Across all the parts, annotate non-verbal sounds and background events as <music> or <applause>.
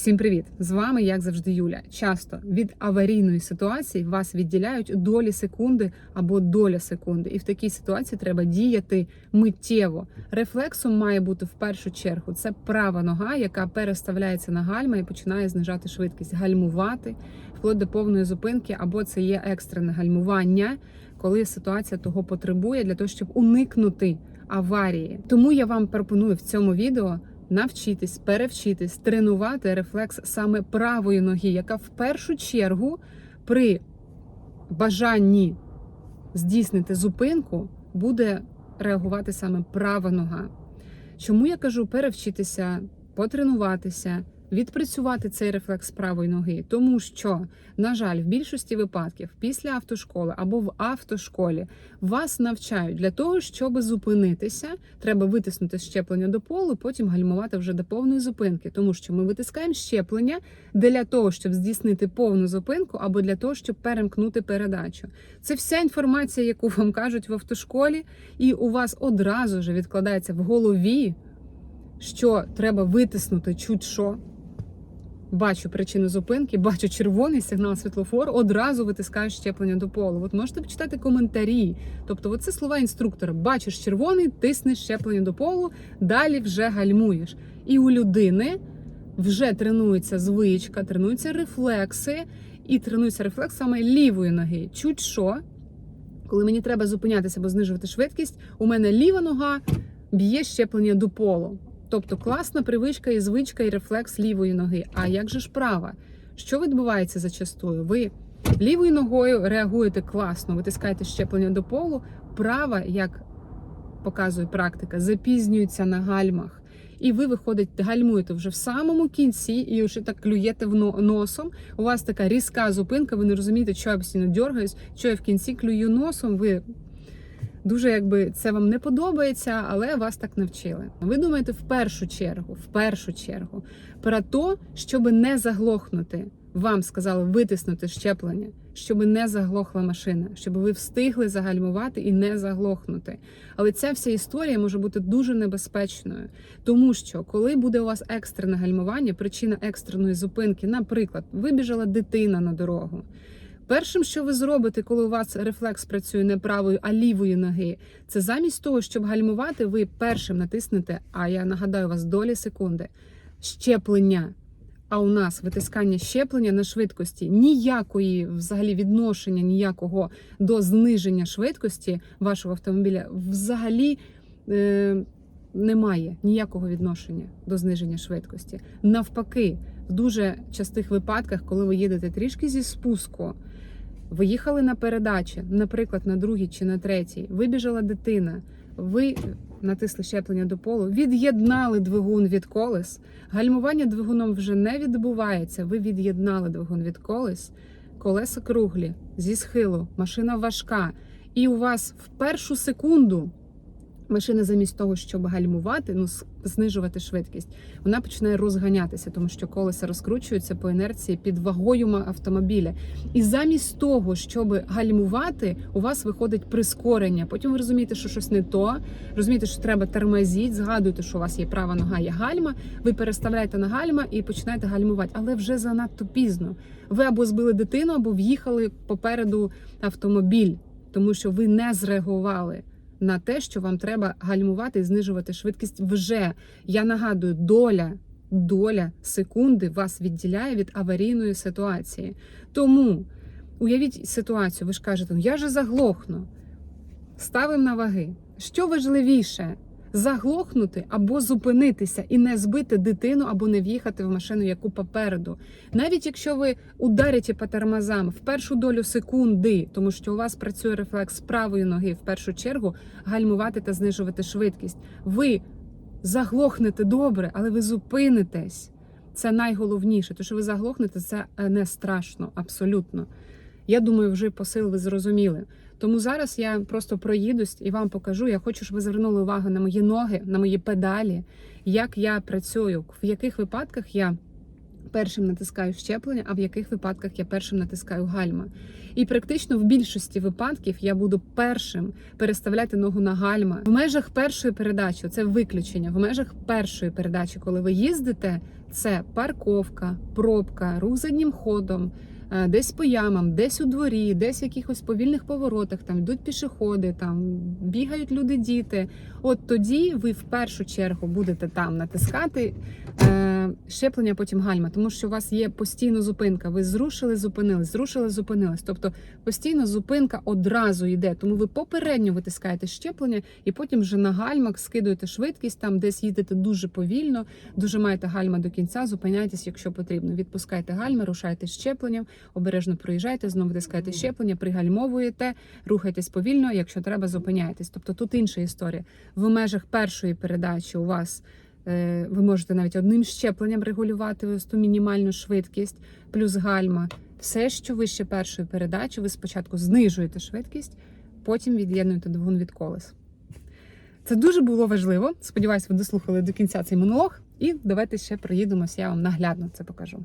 Всім привіт! З вами, як завжди, Юля. Часто від аварійної ситуації вас відділяють долі секунди або доля секунди, і в такій ситуації треба діяти миттєво. Рефлексом має бути в першу чергу це права нога, яка переставляється на гальма і починає знижати швидкість, гальмувати вплоть до повної зупинки, або це є екстрене гальмування, коли ситуація того потребує для того, щоб уникнути аварії. Тому я вам пропоную в цьому відео навчитись, перевчитись, тренувати рефлекс саме правої ноги, яка в першу чергу при бажанні здійснити зупинку буде реагувати саме права нога. Чому я кажу перевчитися, потренуватися, відпрацювати цей рефлекс правої ноги? Тому що, на жаль, в більшості випадків після автошколи або в автошколі вас навчають для того, щоб зупинитися, треба витиснути щеплення до полу, потім гальмувати вже до повної зупинки, тому що ми витискаємо щеплення для того, щоб здійснити повну зупинку, або для того, щоб перемкнути передачу. Це вся інформація, яку вам кажуть в автошколі, і у вас одразу ж відкладається в голові, що треба витиснути чуть що. Бачу причину зупинки, бачу червоний сигнал світлофору, одразу витискаю щеплення до полу. От можете почитати коментарі. Тобто, це слова інструктора. Бачиш червоний, тиснеш щеплення до полу, далі вже гальмуєш. І у людини вже тренується звичка, тренуються рефлекси, і тренується рефлекс саме лівої ноги. Чуть що, коли мені треба зупинятися або знижувати швидкість, у мене ліва нога б'є щеплення до полу. Тобто класна привичка і звичка, і рефлекс лівої ноги. А як же ж права? Що відбувається зачастую? Ви лівою ногою реагуєте класно, витискаєте щеплення до полу. Права, як показує практика, запізнюється на гальмах. І ви виходите, гальмуєте вже в самому кінці і вже так клюєте в носом. У вас така різка зупинка, ви не розумієте, що я постійно дергаюсь, що я в кінці клюю носом. Ви Дуже якби це вам не подобається, але вас так навчили. Ви думаєте в першу чергу, в першу чергу, про те, щоб не заглохнути. Вам сказали витиснути щеплення, щоб не заглохла машина, щоб ви встигли загальмувати і не заглохнути. Але ця вся історія може бути дуже небезпечною, тому що коли буде у вас екстрене гальмування, причина екстреної зупинки, наприклад, вибіжала дитина на дорогу. Першим, що ви зробите, коли у вас рефлекс працює не правою, а лівою ноги, це замість того, щоб гальмувати, ви першим натиснете, а я нагадаю вас долі секунди, щеплення. А у нас витискання щеплення на швидкості ніякої взагалі відношення ніякого до зниження швидкості вашого автомобіля взагалі е, немає ніякого відношення до зниження швидкості. Навпаки, в дуже частих випадках, коли ви їдете трішки зі спуску, ви їхали на передачі, наприклад, на другій чи на третій, вибіжала дитина, ви натисли щеплення до полу, від'єднали двигун від колес. Гальмування двигуном вже не відбувається. Ви від'єднали двигун від колес, колеса круглі, зі схилу, машина важка. І у вас в першу секунду машина замість того, щоб гальмувати, ну знижувати швидкість, вона починає розганятися, тому що колеса розкручуються по інерції під вагою автомобіля. І замість того, щоб гальмувати, у вас виходить прискорення. Потім ви розумієте, що щось не то. Розумієте, що треба тормозіть, згадуєте, що у вас є права нога, є гальма. Ви переставляєте на гальма і починаєте гальмувати, але вже занадто пізно. Ви або збили дитину, або в'їхали попереду автомобіль, тому що ви не зреагували. На те, що вам треба гальмувати і знижувати швидкість вже. Я нагадую, доля, доля секунди вас відділяє від аварійної ситуації. Тому уявіть ситуацію, ви ж кажете, ну я же заглохну. Ставимо на ваги. Що важливіше? Заглохнути або зупинитися і не збити дитину, або не в'їхати в машину, яку попереду. Навіть якщо ви ударите по тормозам в першу долю секунди, тому що у вас працює рефлекс правої ноги, в першу чергу гальмувати та знижувати швидкість. Ви заглохнете добре, але ви зупинитесь. Це найголовніше. То, що ви заглохнете, це е, не страшно, абсолютно. Я думаю, вже посил ви зрозуміли. Тому зараз я просто проїдусь і вам покажу. Я хочу, щоб ви звернули увагу на мої ноги, на мої педалі, як я працюю, в яких випадках я першим натискаю щеплення, а в яких випадках я першим натискаю гальма. І практично в більшості випадків я буду першим переставляти ногу на гальма. В межах першої передачі, це виключення, в межах першої передачі, коли ви їздите це парковка, пробка, рух заднім ходом, десь по ямам, десь у дворі, десь в якихось повільних поворотах, там йдуть пішоходи, там бігають люди, діти. От тоді ви в першу чергу будете там натискати е, щеплення, потім гальма, тому що у вас є постійно зупинка. Ви зрушили, зупинились, зрушили, зупинились. Тобто постійно зупинка одразу йде. Тому ви попередньо витискаєте щеплення і потім вже на гальмах скидуєте швидкість, там десь їдете дуже повільно, дуже маєте гальма до кінця, зупиняйтесь, якщо потрібно. Відпускайте гальми, рушайте щепленням, обережно проїжджайте, знову витискаєте щеплення, пригальмовуєте, рухайтесь повільно, якщо треба, зупиняйтесь. Тобто тут інша історія. В межах першої передачі у вас ви можете навіть одним щепленням регулювати ось ту мінімальну швидкість, плюс гальма. Все, що вище першої передачі, ви спочатку знижуєте швидкість, потім від'єднуєте двигун від колес. Це дуже було важливо. Сподіваюсь, ви дослухали до кінця цей монолог. І давайте ще приїдемося, я вам наглядно це покажу.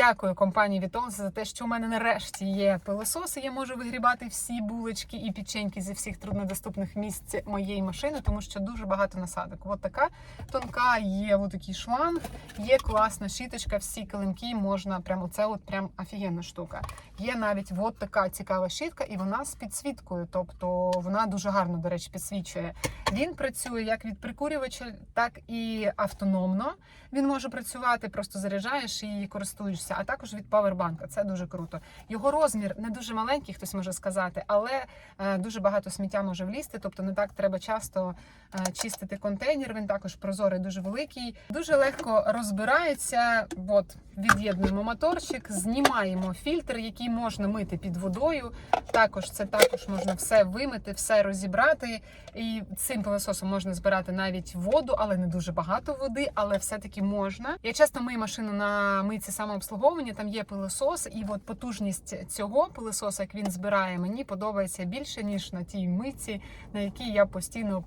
дякую компанії Вітон за те, що у мене нарешті є пилосос, і я можу вигрібати всі булочки і печеньки зі всіх труднодоступних місць моєї машини, тому що дуже багато насадок. От така тонка є от такий шланг, є класна щіточка, всі килимки можна прямо це от прям офігенна штука. Є навіть от така цікава щітка, і вона з підсвіткою, тобто вона дуже гарно, до речі, підсвічує. Він працює як від прикурювача, так і автономно. Він може працювати, просто заряджаєш і користуєшся, а також від павербанка. Це дуже круто. Його розмір не дуже маленький, хтось може сказати, але е, дуже багато сміття може влізти. Тобто не так треба часто е, чистити контейнер. Він також прозорий, дуже великий, дуже легко розбирається. От від'єднуємо моторчик, знімаємо фільтр, який можна мити під водою. Також це також можна все вимити, все розібрати. І цим пилососом можна збирати навіть воду, але не дуже багато води, але все-таки можна. Я часто мию машину на мийці самообслуговування, там є пилосос, і от потужність цього пилососа, як він збирає, мені подобається більше, ніж на тій митці, на якій я постійно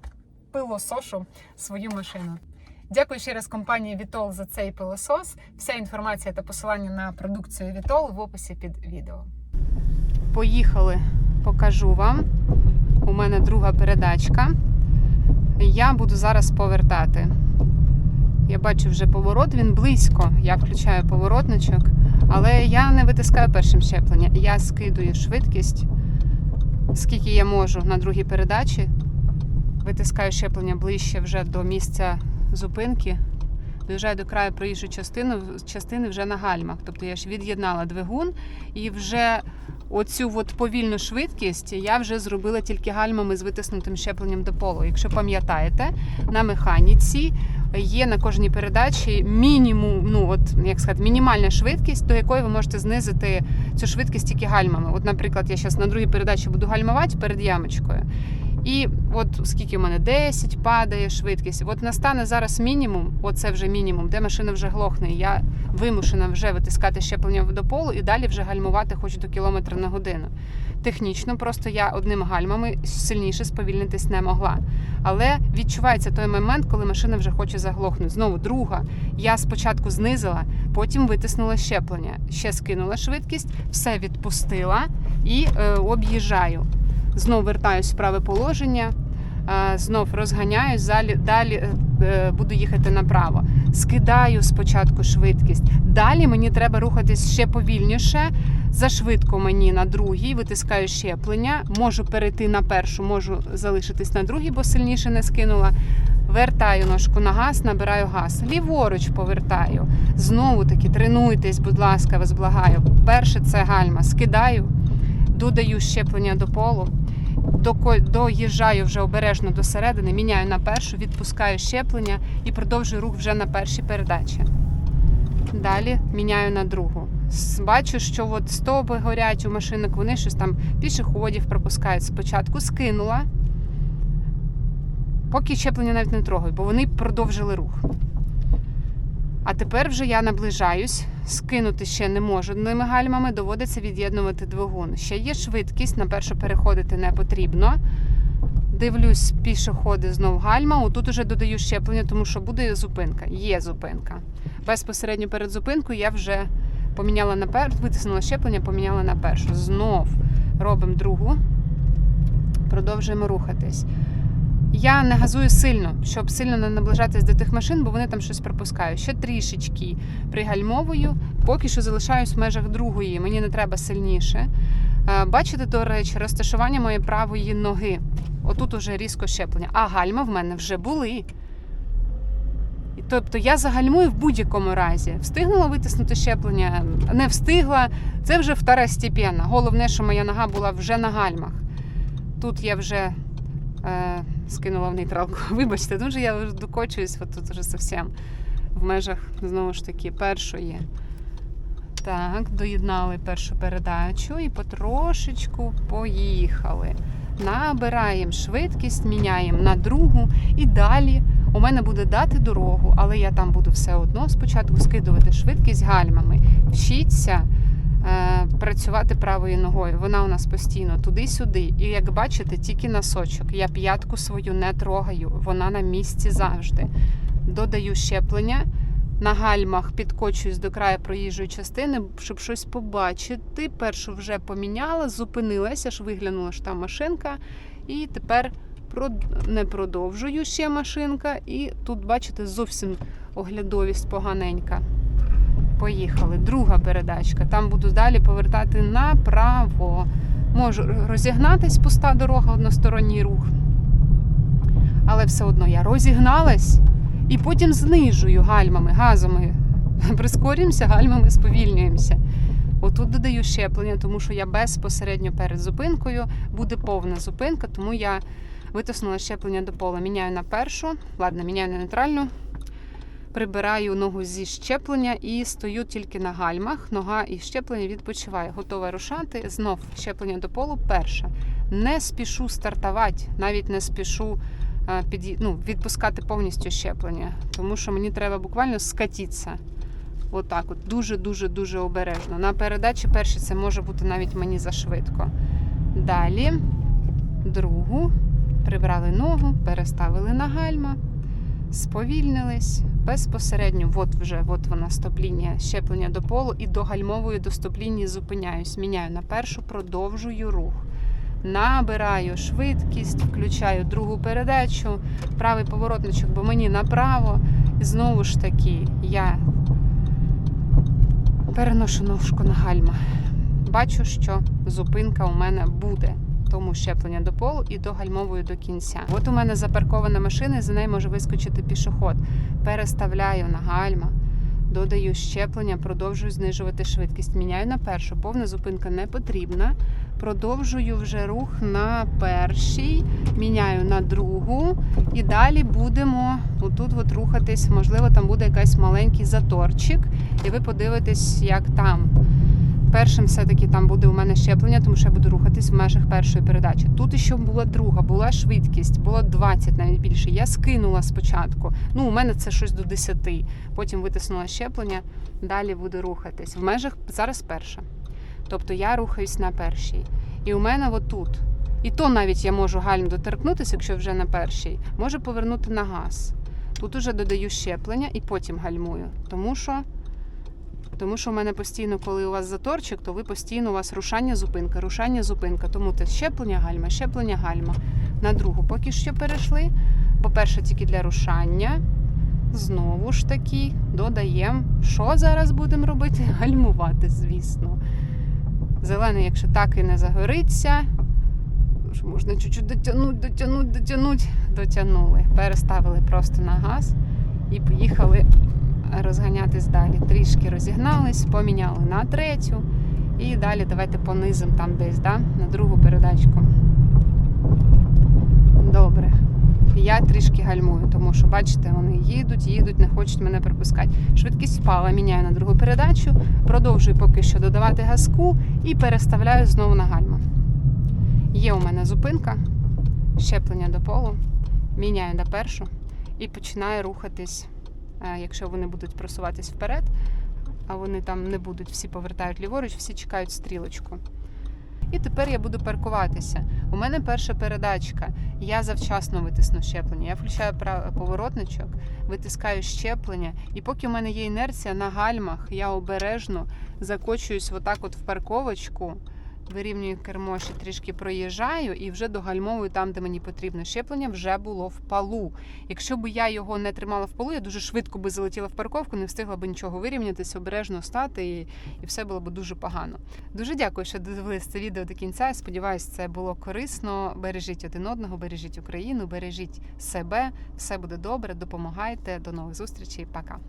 пилосошу свою машину. Дякую ще раз компанії Vitol за цей пилосос. Вся інформація та посилання на продукцію Vitol в описі під відео. Поїхали, покажу вам. У мене друга передачка. Я буду зараз повертати. Я бачу вже поворот, він близько. Я включаю поворотничок, але я не витискаю першим щеплення. Я скидую швидкість, скільки я можу на другій передачі. Витискаю щеплення ближче вже до місця зупинки. Доїжджаю до краю проїжджої частини, частини вже на гальмах. Тобто я ж від'єднала двигун і вже оцю от повільну швидкість я вже зробила тільки гальмами з витиснутим щепленням до полу. Якщо пам'ятаєте, на механіці є на кожній передачі мінімум, ну от як сказати, мінімальна швидкість, до якої ви можете знизити цю швидкість тільки гальмами. От, наприклад, я зараз на другій передачі буду гальмувати перед ямочкою. І от скільки в мене 10 падає швидкість. От настане зараз мінімум, оце вже мінімум, де машина вже глохне. Я вимушена вже витискати щеплення до полу і далі вже гальмувати хоч до кілометра на годину. Технічно, просто я одними гальмами сильніше сповільнитись не могла. Але відчувається той момент, коли машина вже хоче заглохнути. Знову друга. Я спочатку знизила, потім витиснула щеплення, ще скинула швидкість, все відпустила і е, об'їжджаю. Знов вертаюсь в праве положення, е, знов розганяюсь, далі, далі е, буду їхати направо. Скидаю спочатку швидкість. Далі мені треба рухатись ще повільніше. Зашвидко мені на другій, витискаю щеплення. Можу перейти на першу, можу залишитись на другій, бо сильніше не скинула. Вертаю ножку на газ, набираю газ. Ліворуч повертаю. Знову таки тренуйтесь, будь ласка, вас благаю. Перше це гальма. Скидаю, додаю щеплення до полу. Доїжджаю вже обережно до середини, міняю на першу, відпускаю щеплення і продовжую рух вже на першій передачі. Далі міняю на другу. Бачу, що от стопи горять у машинок, вони щось там пішоходів пропускають. Спочатку скинула, поки щеплення навіть не трогаю, бо вони продовжили рух. А тепер вже я наближаюсь, скинути ще не можу ними гальмами, доводиться від'єднувати двигун. Ще є швидкість, на першу переходити не потрібно. Дивлюсь, пішоходи знов гальма. Отут уже додаю щеплення, тому що буде зупинка. Є зупинка. Безпосередньо перед зупинкою я вже поміняла на першу, витиснула щеплення, поміняла на першу. Знов робимо другу, продовжуємо рухатись. Я не газую сильно, щоб сильно не наближатись до тих машин, бо вони там щось пропускають. Ще трішечки пригальмовую, поки що залишаюсь в межах другої, мені не треба сильніше. Е, Бачите, до речі, розташування моєї правої ноги. Отут уже різко щеплення. А гальма в мене вже були. Тобто я загальмую в будь-якому разі. Встигнула витиснути щеплення, не встигла. Це вже втора второстепенна. Головне, що моя нога була вже на гальмах. Тут я вже е, скинула в нейтралку. <laughs> Вибачте, дуже я докочуюсь, тут вже зовсім в межах знову ж таки першої. Так, доєднали першу передачу і потрошечку поїхали. Набираємо швидкість, міняємо на другу і далі у мене буде дати дорогу, але я там буду все одно спочатку скидувати швидкість гальмами. Вчіться працювати правою ногою. Вона у нас постійно туди-сюди. І як бачите, тільки носочок. Я п'ятку свою не трогаю, вона на місці завжди. Додаю щеплення. На гальмах підкочуюсь до краю проїжджої частини, щоб щось побачити. Першу вже поміняла, зупинилася, аж виглянула що там машинка. І тепер не продовжую ще машинка. І тут, бачите, зовсім оглядовість поганенька. Поїхали. Друга передачка. Там буду далі повертати направо. Можу розігнатись, пуста дорога, односторонній рух. Але все одно я розігналась і потім знижую гальмами, газами. <laughs> Прискорюємося, гальмами сповільнюємося. Отут додаю щеплення, тому що я безпосередньо перед зупинкою буде повна зупинка, тому я витиснула щеплення до пола. Міняю на першу, ладно, міняю на нейтральну. Прибираю ногу зі щеплення і стою тільки на гальмах. Нога і щеплення відпочиває. Готова рушати. Знов щеплення до полу. Перша. Не спішу стартувати, навіть не спішу е, під'ї- ну, відпускати повністю щеплення, тому що мені треба буквально скатитися. Отак, от дуже дуже дуже обережно. На передачі першій це може бути навіть мені зашвидко. Далі другу прибрали ногу, переставили на гальма, сповільнились безпосередньо. От вже от вона стоп-лінія щеплення до полу і до гальмової до стоп-лінії зупиняюсь. Міняю на першу, продовжую рух. Набираю швидкість, включаю другу передачу, правий поворотничок, бо мені направо. І знову ж таки, я переношу ножку на гальма. Бачу, що зупинка у мене буде. Тому щеплення до полу і до гальмової до кінця. От у мене запаркована машина, і за нею може вискочити пішоход. Переставляю на гальма, додаю щеплення, продовжую знижувати швидкість. Міняю на першу. Повна зупинка не потрібна. Продовжую вже рух на першій, міняю на другу, і далі будемо отут от рухатись. Можливо, там буде якийсь маленький заторчик, і ви подивитесь, як там. Першим все-таки там буде у мене щеплення, тому що я буду рухатись в межах першої передачі. Тут ще була друга, була швидкість, було 20 навіть більше. Я скинула спочатку. Ну, у мене це щось до 10. Потім витиснула щеплення, далі буду рухатись. В межах зараз перша. Тобто я рухаюсь на першій. І у мене отут. І то навіть я можу гальм доторкнутися, якщо вже на першій, можу повернути на газ. Тут уже додаю щеплення і потім гальмую. Тому що тому що у мене постійно, коли у вас заторчик, то ви постійно у вас рушання зупинка, рушання зупинка. Тому це щеплення гальма, щеплення гальма. На другу поки що перейшли. По-перше, тільки для рушання. Знову ж таки, додаємо. Що зараз будемо робити? <laughs> Гальмувати, звісно. Зелений, якщо так і не загориться, можна чуть-чуть дотягнути, дотягнути, дотягнути. Дотягнули. Переставили просто на газ і поїхали розганятись далі. Трішки розігнались, поміняли на третю. І далі давайте понизимо там десь, да? на другу передачку. Добре. Я трішки гальмую, тому що, бачите, вони їдуть, їдуть, не хочуть мене пропускати. Швидкість впала, міняю на другу передачу, продовжую поки що додавати газку і переставляю знову на гальма. Є у мене зупинка, щеплення до полу, міняю на першу і починаю рухатись, якщо вони будуть просуватись вперед, а вони там не будуть, всі повертають ліворуч, всі чекають стрілочку. І тепер я буду паркуватися. У мене перша передачка. Я завчасно витисну щеплення. Я включаю поворотничок, витискаю щеплення, і поки у мене є інерція на гальмах, я обережно закочуюсь отак от в парковочку, вирівнюю кермо, ще трішки проїжджаю і вже догальмовую там, де мені потрібно. Щеплення вже було в палу. Якщо б я його не тримала в палу, я дуже швидко би залетіла в парковку, не встигла б нічого вирівнятися, обережно стати, і, і все було б дуже погано. Дуже дякую, що дивились це відео до кінця. Я Сподіваюсь, це було корисно. Бережіть один одного, бережіть Україну, бережіть себе. Все буде добре. Допомагайте. До нових зустрічей. Пока.